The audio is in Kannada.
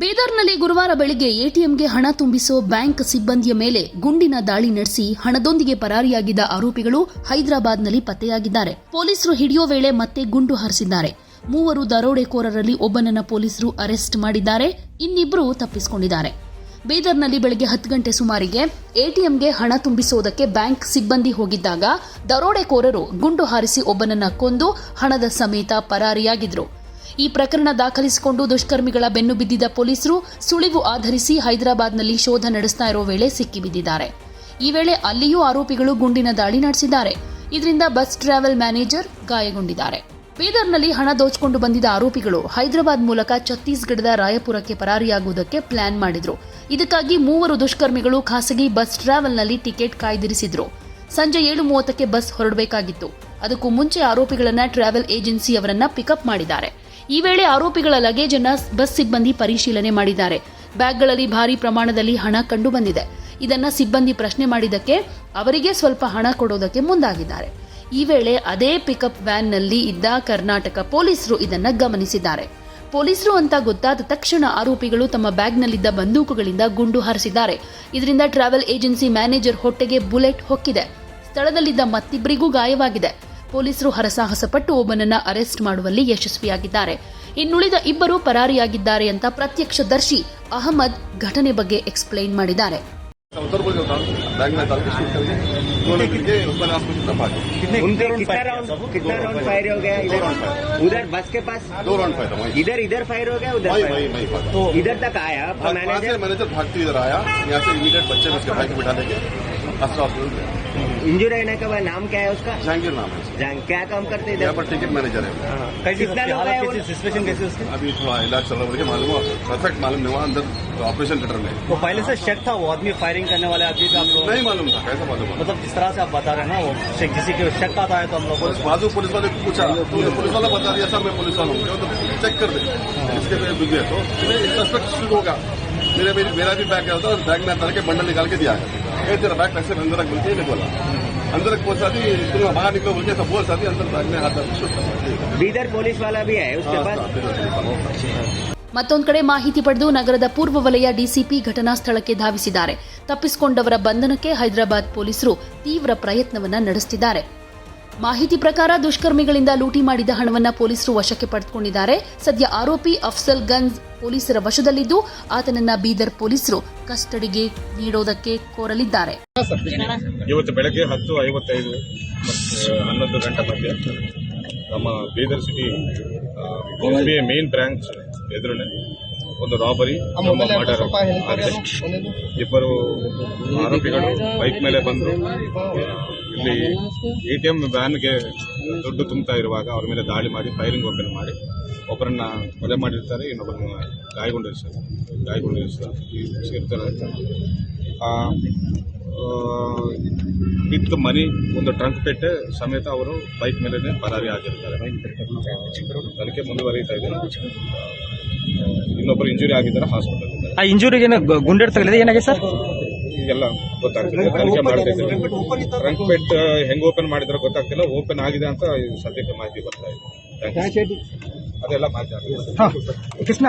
ಬೀದರ್ನಲ್ಲಿ ಗುರುವಾರ ಬೆಳಿಗ್ಗೆ ಎಟಿಎಂಗೆ ಹಣ ತುಂಬಿಸೋ ಬ್ಯಾಂಕ್ ಸಿಬ್ಬಂದಿಯ ಮೇಲೆ ಗುಂಡಿನ ದಾಳಿ ನಡೆಸಿ ಹಣದೊಂದಿಗೆ ಪರಾರಿಯಾಗಿದ್ದ ಆರೋಪಿಗಳು ಹೈದರಾಬಾದ್ನಲ್ಲಿ ಪತ್ತೆಯಾಗಿದ್ದಾರೆ. ಪೊಲೀಸರು ಹಿಡಿಯೋ ವೇಳೆ ಮತ್ತೆ ಗುಂಡು ಹಾರಿಸಿದ್ದಾರೆ. ಮೂವರು ದರೋಡೆಕೋರರಲ್ಲಿ ಒಬ್ಬನನ್ನ ಪೊಲೀಸರು ಅರೆಸ್ಟ್ ಮಾಡಿದ್ದಾರೆ. ಇನ್ನಿಬ್ಬರು ತಪ್ಪಿಸಿಕೊಂಡಿದ್ದಾರೆ. ಬೀದರ್ನಲ್ಲಿ ಬೆಳಗ್ಗೆ ಹತ್ತು ಗಂಟೆ ಸುಮಾರಿಗೆ ಎಟಿಎಂಗೆ ಹಣ ತುಂಬಿಸುವುದಕ್ಕೆ ಬ್ಯಾಂಕ್ ಸಿಬ್ಬಂದಿ ಹೋಗಿದ್ದಾಗ ದರೋಡೆಕೋರರು ಗುಂಡು ಹಾರಿಸಿ ಒಬ್ಬನನ್ನ ಕೊಂದು ಹಣದ ಸಮೇತ ಪರಾರಿಯಾಗಿದ್ರು. ಈ ಪ್ರಕರಣ ದಾಖಲಿಸಿಕೊಂಡು ದುಷ್ಕರ್ಮಿಗಳ ಬೆನ್ನು ಬಿದ್ದಿದ್ದ ಪೊಲೀಸರು ಸುಳಿವು ಆಧರಿಸಿ ಹೈದರಾಬಾದ್ನಲ್ಲಿ ಶೋಧ ನಡೆಸ್ತಾ ಇರೋ ವೇಳೆ ಸಿಕ್ಕಿಬಿದ್ದಿದ್ದಾರೆ. ಈ ವೇಳೆ ಅಲ್ಲಿಯೂ ಆರೋಪಿಗಳು ಗುಂಡಿನ ದಾಳಿ ನಡೆಸಿದ್ದಾರೆ. ಇದರಿಂದ ಬಸ್ ಟ್ರಾವೆಲ್ ಮ್ಯಾನೇಜರ್ ಗಾಯಗೊಂಡಿದ್ದಾರೆ. ಬೀದರ್ನಲ್ಲಿ ಹಣ ದೋಚಿಕೊಂಡು ಬಂದಿದ್ದ ಆರೋಪಿಗಳು ಹೈದರಾಬಾದ್ ಮೂಲಕ ಛತ್ತೀಸ್ಗಢದ ರಾಯಪುರಕ್ಕೆ ಪರಾರಿಯಾಗುವುದಕ್ಕೆ ಪ್ಲಾನ್ ಮಾಡಿದ್ರು. ಇದಕ್ಕಾಗಿ ಮೂವರು ದುಷ್ಕರ್ಮಿಗಳು ಖಾಸಗಿ ಬಸ್ ಟ್ರಾವೆಲ್ನಲ್ಲಿ ಟಿಕೆಟ್ ಕಾಯ್ದಿರಿಸಿದ್ರು. ಸಂಜೆ ಏಳು ಮೂವತ್ತಕ್ಕೆ ಬಸ್ ಹೊರಡಬೇಕಾಗಿತ್ತು. ಅದಕ್ಕೂ ಮುಂಚೆ ಆರೋಪಿಗಳನ್ನ ಟ್ರಾವೆಲ್ ಏಜೆನ್ಸಿಯವರನ್ನ ಪಿಕಪ್ ಮಾಡಿದ್ದಾರೆ. ಈ ವೇಳೆ ಆರೋಪಿಗಳ ಲಗೇಜ್ ಅನ್ನ ಬಸ್ ಸಿಬ್ಬಂದಿ ಪರಿಶೀಲನೆ ಮಾಡಿದ್ದಾರೆ. ಬ್ಯಾಗ್ಗಳಲ್ಲಿ ಭಾರಿ ಪ್ರಮಾಣದಲ್ಲಿ ಹಣ ಕಂಡು ಬಂದಿದೆ ಇದನ್ನ ಸಿಬ್ಬಂದಿ ಪ್ರಶ್ನೆ ಮಾಡಿದ್ದಕ್ಕೆ ಅವರಿಗೆ ಸ್ವಲ್ಪ ಹಣ ಕೊಡೋದಕ್ಕೆ ಮುಂದಾಗಿದ್ದಾರೆ. ಈ ವೇಳೆ ಅದೇ ಪಿಕಪ್ ವ್ಯಾನ್ನಲ್ಲಿ ಇದ್ದ ಕರ್ನಾಟಕ ಪೊಲೀಸರು ಇದನ್ನ ಗಮನಿಸಿದ್ದಾರೆ. ಪೊಲೀಸರು ಅಂತ ಗೊತ್ತಾದ ತಕ್ಷಣ ಆರೋಪಿಗಳು ತಮ್ಮ ಬ್ಯಾಗ್ನಲ್ಲಿದ್ದ ಬಂದೂಕುಗಳಿಂದ ಗುಂಡು ಹಾರಿಸಿದ್ದಾರೆ. ಇದರಿಂದ ಟ್ರಾವೆಲ್ ಏಜೆನ್ಸಿ ಮ್ಯಾನೇಜರ್ ಹೊಟ್ಟೆಗೆ ಬುಲೆಟ್ ಹೊಕ್ಕಿದೆ. ಸ್ಥಳದಲ್ಲಿದ್ದ ಮತ್ತಿಬ್ಬರಿಗೂ ಗಾಯವಾಗಿದೆ. ಪೊಲೀಸರು ಹರಸಾಹಸ ಪಟ್ಟು ಒಬ್ಬನನ್ನ ಅರೆಸ್ಟ್ ಮಾಡುವಲ್ಲಿ ಯಶಸ್ವಿಯಾಗಿದ್ದಾರೆ ಇನ್ನುಳಿದ ಇಬ್ಬರು ಪರಾರಿಯಾಗಿದ್ದಾರೆ ಅಂತ ಪ್ರತ್ಯಕ್ಷದರ್ಶಿ ಅಹಮದ್ ಘಟನೆ ಬಗ್ಗೆ ಎಕ್ಸ್ಪ್ಲೈನ್ ಮಾಡಿದ್ದಾರೆ उत्तर प्रदेश होता बैंक में डाल के शूट करके दो लोग के ऊपर आसपास में भागे उनके कितना राउंड कितना राउंड फायर हो गया इधर उधर बस के पास दो राउंड फायर वहीं इधर इधर फायर हो गया उधर वहीं fire? वहीं वहीं फायर तो इधर तक आया भाग- वहाँ से मैनेजर मैनेजर भागते इधर आया यहाँ से इमीडिएट बच्चे में उसके भाई को बिठा देंगे इंजर रहने का वह नाम क्या है उसका? जहांगीर नाम है। जान- क्या काम करते यहाँ पर टिकट मैनेजर है। हाँ। कितना लोग आए वो- सिचुएशन कैसी उसकी? अभी थोड़ा इलाज चल रहा है मुझे मालूम हुआ। परफेक्ट मालूम नहीं हुआ अंदर ऑपरेशन थिएटर में। तो पहले से शक था वो आदमी फायरिंग करने वाले आदमी का नहीं मालूम था कैसा मालूम मतलब जिस तरह से आप बता रहे हैं ना वो शक किसी के शक आता है तो हम लोग बाजू पुलिस वाले को पूछा। तो पुलिस वाला बता दिया सर मैं पुलिस वाला हूँ। तो चेक कर दे इसके पे गया तो सस्पेक्ट शुरू होगा। मेरे मेरा भी बैग गया था और बैग में अंदर के बंडल निकाल के दिया ए तेरा बैग कैसे अंदर रख बोलती है बोला अंदर रख पहुंचा दी तुम बाहर निकलो बोल के सब बोल दी अंदर बैग में हाथ डाल के शूट कर दिया। बीदर पुलिस वाला भी है उसके हाँ, पास हाँ, फिर उसके पास। ಮತ್ತೊಂದು ಕಡೆ ಮಾಹಿತಿ ಪಡೆದು ನಗರದ ಪೂರ್ವ ವಲಯ ಡಿಸಿಪಿ ಘಟನಾ ಸ್ಥಳಕ್ಕೆ ಧಾವಿಸಿದ್ದಾರೆ ತಪ್ಪಿಸಿಕೊಂಡವರ ಬಂಧನಕ್ಕೆ ಹೈದರಾಬಾದ್ ಪೊಲೀಸರು ತೀವ್ರ ಪ್ರಯತ್ನವನ್ನ ನಡೆಸುತ್ತಿದ್ದಾರೆ ಮಾಹಿತಿ ಪ್ರಕಾರ ದುಷ್ಕರ್ಮಿಗಳಿಂದ ಲೂಟಿ ಮಾಡಿದ ಹಣವನ್ನ ಪೊಲೀಸರು ವಶಕ್ಕೆ ಪಡೆದುಕೊಂಡಿದ್ದಾರೆ ಸದ್ಯ ಆರೋಪಿ ಅಫ್ಸಲ್ ಗಂಜ್ ಪೊಲೀಸರ ವಶದಲ್ಲಿದ್ದು ಆತನನ್ನ ಬೀದರ್ ಪೊಲೀಸರು ಕಸ್ಟಡಿಗೆ ನೀಡೋದಕ್ಕೆ ಕೋರಲಿದ್ದಾರೆ. ಇವತ್ತು ಬೆಳಗ್ಗೆ ಹತ್ತು ಐವತ್ತೈದು ಮತ್ತು ಹನ್ನೊಂದು ಗಂಟೆ ಮಧ್ಯೆ ನಮ್ಮ Bidar city Bombay main branch ಎದುರಿನ ಒಂದು ರಾಬರಿ ಇಬ್ಬರು ಆರೋಪಿಗಳು ಬೈಕ್ ಮೇಲೆ ಬಂದು ಇಲ್ಲಿ ಎ ಟಿ ಎಂ ವ್ಯಾನ್ಗೆ ದುಡ್ಡು ತುಂಬ್ತಾ ಇರುವಾಗ ಅವ್ರ ಮೇಲೆ ದಾಳಿ ಮಾಡಿ ಫೈರಿಂಗ್ ಓಪನ್ ಮಾಡಿ ಒಬ್ಬರನ್ನ ಕೊಲೆ ಮಾಡಿರ್ತಾರೆ ಇನ್ನೊಬ್ಬರನ್ನ ಗಾಯಗೊಂಡಿರ್ತಾರೆ ಗಾಯಗೊಂಡಿರ್ತಾರೆ ಸೇರ್ತಾರೆ ಆ, ವಿತ್ ಮನಿ ಒಂದು ಟ್ರಂಕ್ ಪೆಟ್ಟೆ ಸಮೇತ ಅವರು ಬೈಕ್ ಮೇಲೆ ಪರಾರಿ ಆಗಿರ್ತಾರೆ. ತನಿಖೆ ಮುಂದುವರಿತಾ ಇದೆ. ಇನ್ನೊಬ್ಬರು ಇಂಜುರಿ ಆಗಿದ್ದಾರೆ ಹಾಸ್ಪಿಟಲ್ ಆ ಇಂಜುರಿಗೆ ಗುಂಡೆಡ್ ತಗಲಿದೆ ಏನಾಗಿದೆ ಸರ್? ಈಗೆಲ್ಲ ಗೊತ್ತಾಗ್ತಿಲ್ಲ ತನಿಖೆ ಮಾಡ್ತಾ ಇದ್ದಾರೆ. ಟ್ರಂಕ್ ಪೆಟ್ ಹೆಂಗ್ ಓಪನ್ ಮಾಡಿದ್ರೆ ಗೊತ್ತಾಗ್ತಿಲ್ಲ ಓಪನ್ ಆಗಿದೆ ಅಂತ ಸದ್ಯಕ್ಕೆ ಮಾಹಿತಿ ಬರ್ತಾ ಇದೆ. ಅದೆಲ್ಲ ಮಾಹಿತಿ ಆಗಿದೆ ಕೃಷ್ಣ